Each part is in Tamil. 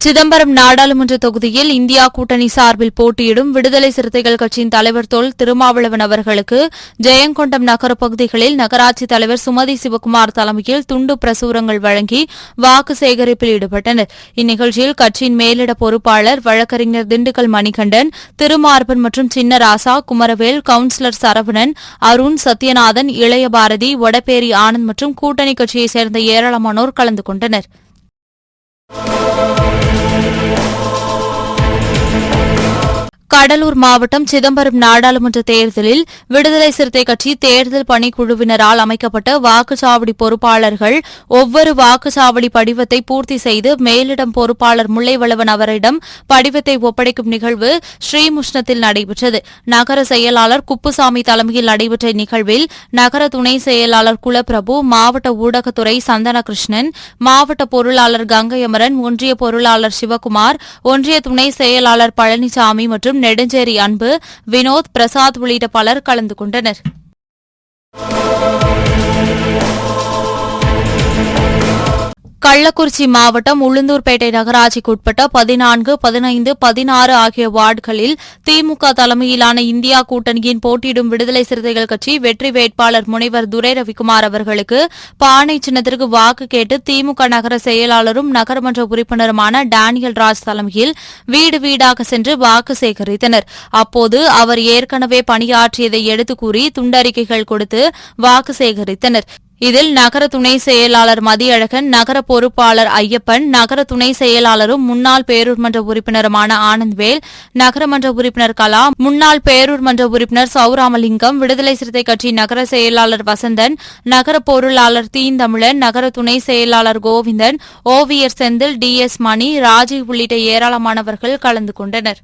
சிதம்பரம் நாடாளுமன்ற தொகுதியில் இந்தியா கூட்டணி சார்பில் போட்டியிடும் விடுதலை சிறுத்தைகள் கட்சியின் தலைவர் தொல் திருமாவளவன் அவர்களுக்கு ஜெயங்கொண்டம் நகர பகுதிகளில் நகராட்சி தலைவர் சுமதி சிவகுமார் தலைமையில் துண்டு பிரசுரங்கள் வழங்கி வாக்கு சேகரிப்பில் ஈடுபட்டனர். இந்நிகழ்ச்சியில் கட்சியின் மேலிட பொறுப்பாளர் வழக்கறிஞர் திண்டுக்கல் மணிகண்டன் திருமார்பன் மற்றும் சின்னராசா குமரவேல் கவுன்சிலர் சரவணன் அருண் சத்யநாதன் இளைய பாரதி வடபேரி ஆனந்த் மற்றும் கூட்டணி கட்சியைச் சேர்ந்த ஏராளமானோர் கலந்து கொண்டனர். கடலூர் மாவட்டம் சிதம்பரம் நாடாளுமன்ற தேர்தலில் விடுதலை சிறுத்தை கட்சி தேர்தல் பணிக்குழுவினரால் அமைக்கப்பட்ட வாக்குச்சாவடி பொறுப்பாளர்கள் ஒவ்வொரு வாக்குச்சாவடி படிவத்தை பூர்த்தி செய்து மேலிடம் பொறுப்பாளர் முல்லைவளவன் அவரிடம் படிவத்தை ஒப்படைக்கும் நிகழ்வு ஸ்ரீமுஷ்ணத்தில் நடைபெற்றது. நகர செயலாளர் குப்புசாமி தலைமையில் நடைபெற்ற நிகழ்வில் நகர துணை செயலாளர் குலப்பிரபு மாவட்ட ஊடகத்துறை சந்தனகிருஷ்ணன் மாவட்ட பொருளாளர் கங்கையமரன் ஒன்றிய பொருளாளர் சிவகுமார் ஒன்றிய துணை செயலாளர் பழனிசாமி மற்றும் நெடுஞ்சேரி அன்பு வினோத் பிரசாத் உள்ளிட்ட பலர் கலந்து கொண்டனர். கள்ளக்குறிச்சி மாவட்டம் உளுந்தூர்பேட்டை நகராட்சிக்கு உட்பட்ட பதினான்கு பதினைந்து பதினாறு ஆகிய வார்டுகளில் திமுக தலைமையிலான இந்தியா கூட்டணியின் போட்டியிடும் விடுதலை சிறுத்தைகள் கட்சி வெற்றி வேட்பாளர் முனைவர் துரை ரவிக்குமார் அவர்களுக்கு பானை சின்னத்திற்கு வாக்கு கேட்டு திமுக நகர செயலாளரும் நகரமன்ற உறுப்பினருமான டேனியல் ராஜ் தலைமையில் வீடு வீடாக சென்று வாக்கு சேகரித்தனர். அப்போது அவர் ஏற்கனவே பணியாற்றியதை எடுத்துக் கூறி துண்டறிக்கைகள் கொடுத்து வாக்கு சேகரித்தனர். இதில் நகர துணை செயலாளர் மதியழகன் நகர பொறுப்பாளர் ஐயப்பன் நகர துணை செயலாளரும் முன்னாள் பேரூர் மன்ற உறுப்பினருமான ஆனந்த்வேல் நகரமன்ற உறுப்பினர் கலா முன்னாள் பேரூர் மன்ற உறுப்பினர் சௌராமலிங்கம் விடுதலை சிறுத்தை கட்சி நகர செயலாளர் வசந்தன் நகர பொருளாளர் தீந்தமிழன் நகர துணை செயலாளர் கோவிந்தன் ஓவியர் செந்தில் டி எஸ் மணி ராஜீவ் உள்ளிட்ட ஏராளமானவர்கள் கலந்து கொண்டனர்.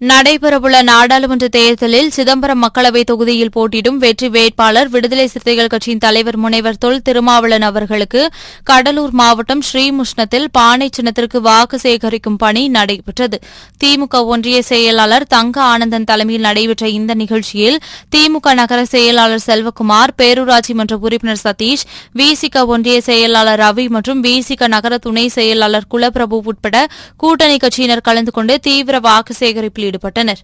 நடைபெறவுள்ள நாடாளுமன்ற தேர்தலில் சிதம்பரம் மக்களவைத் தொகுதியில் போட்டியிடும் வெற்றி வேட்பாளர் விடுதலை சிறுத்தைகள் கட்சியின் தலைவர் முனைவர் தொல் திருமாவளன் அவர்களுக்கு கடலூர் மாவட்டம் ஸ்ரீமுஷ்ணத்தில் பானை சின்னத்திற்கு வாக்கு சேகரிக்கும் பணி நடைபெற்றது. திமுக ஒன்றிய செயலாளர் தங்க ஆனந்தன் தலைமையில் நடைபெற்ற இந்த நிகழ்ச்சியில் திமுக நகர செயலாளர் செல்வகுமார் பேரூராட்சி மன்ற உறுப்பினர் சதீஷ் விசிக ஒன்றிய செயலாளர் ரவி மற்றும் விசிக நகர துணை செயலாளர் குலப்பிரபு உட்பட கூட்டணி கட்சியினர் கலந்து கொண்டு தீவிர வாக்கு சேகரிப்பில் ஈடுபட்டனர்.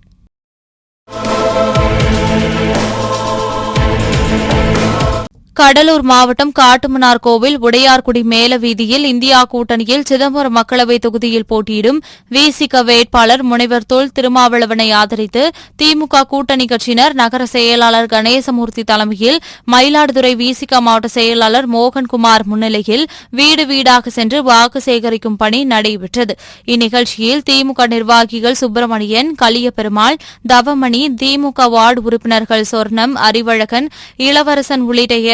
கடலூர் மாவட்டம் காட்டுமன்னார் கோவில் உடையார்குடி மேல வீதியில் இந்தியா கூட்டணியில் சிதம்பரம் மக்களவைத் தொகுதியில் போட்டியிடும் விசிக வேட்பாளர் முனைவர் தொல் திருமாவளவனை ஆதரித்து திமுக கூட்டணி கட்சியினர் நகர செயலாளர் கணேசமூர்த்தி தலைமையில் மயிலாடுதுறை விசிக மாவட்ட செயலாளர் மோகன்குமார் முன்னிலையில் வீடு வீடாக சென்று வாக்கு சேகரிக்கும் பணி நடைபெற்றது. இந்நிகழ்ச்சியில் திமுக நிர்வாகிகள் சுப்பிரமணியன் கலியபெருமாள் தவமணி திமுக வார்டு உறுப்பினர்கள் சொர்ணம் அறிவழகன் இளவரசன் உள்ளிட்ட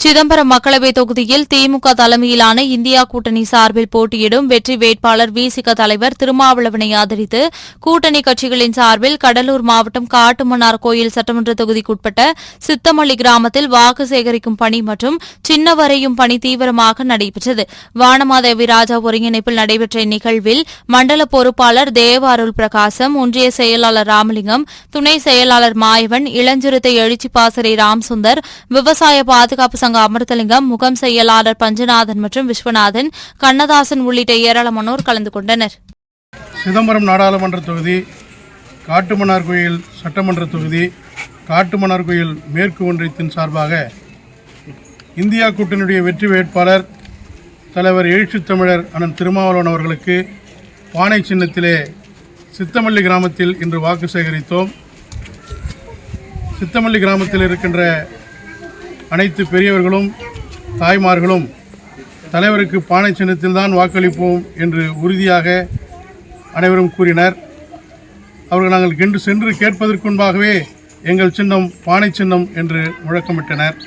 சிதம்பரம் மக்களவைத் தொகுதியில் திமுக தலைமையிலான இந்தியா கூட்டணி சார்பில் போட்டியிடும் வெற்றி வேட்பாளர் விசிக தலைவர் திருமாவளவனை ஆதரித்து கூட்டணி கட்சிகளின் சார்பில் கடலூர் மாவட்டம் காட்டுமன்னார் கோயில் சட்டமன்ற தொகுதிக்குட்பட்ட சித்தமல்லி கிராமத்தில் வாக்கு சேகரிக்கும் பணி மற்றும் சின்ன வரையும் பணி தீவிரமாக நடைபெற்றது. வானமாதேவி ராஜா ஒருங்கிணைப்பில் நடைபெற்ற இந்நிகழ்வில் மண்டல பொறுப்பாளர் தேவாருள் பிரகாசம் ஒன்றிய செயலாளர் ராமலிங்கம் துணை செயலாளர் மாயவன் இளஞ்சிறுத்தை எழுச்சி பாசறை ராம்சுந்தர் விவசாய பாதுகாப்பு சங்க அமிர்தலிங்கம் முகம் செயலாளர் பஞ்சநாதன் மற்றும் விஸ்வநாதன் கண்ணதாசன் உள்ளிட்ட ஏராளமானோர் கலந்து கொண்டனர். சிதம்பரம் நாடாளுமன்ற தொகுதி காட்டுமன்னார்கோயில் சட்டமன்ற தொகுதி காட்டுமன்னார்கோயில் மேற்கு ஒன்றியத்தின் சார்பாக இந்தியா கூட்டணியுடைய வெற்றி வேட்பாளர் தலைவர் எழுச்சித் தமிழர் அண்ணன் திருமாவளவன் அவர்களுக்கு பானை சின்னத்திலே சித்தமல்லி கிராமத்தில் இன்று வாக்கு சேகரித்தோம். சித்தமல்லி கிராமத்தில் இருக்கின்ற அனைத்து பெரியவர்களும் தாய்மார்களும் தலைவருக்கு பானை சின்னத்தில்தான் வாக்களிப்போம் என்று உறுதியாக அனைவரும் கூறினர். அவர்கள் நாங்கள் கென்று சென்று கேட்பதற்குன்பாகவே எங்கள் சின்னம் பானை சின்னம் என்று முழக்கமிட்டனர்.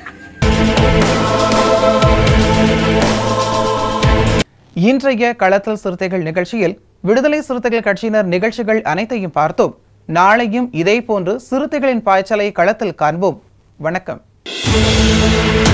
இன்றைய களத்தல் சிறுத்தைகள் நிகழ்ச்சியில் விடுதலை சிறுத்தைகள் கட்சியினர் நிகழ்ச்சிகள் அனைத்தையும் பார்த்தோம். நாளையும் இதேபோன்று சிறுத்தைகளின் பாய்ச்சலை களத்தில் காண்போம். வணக்கம். என் உயிரின்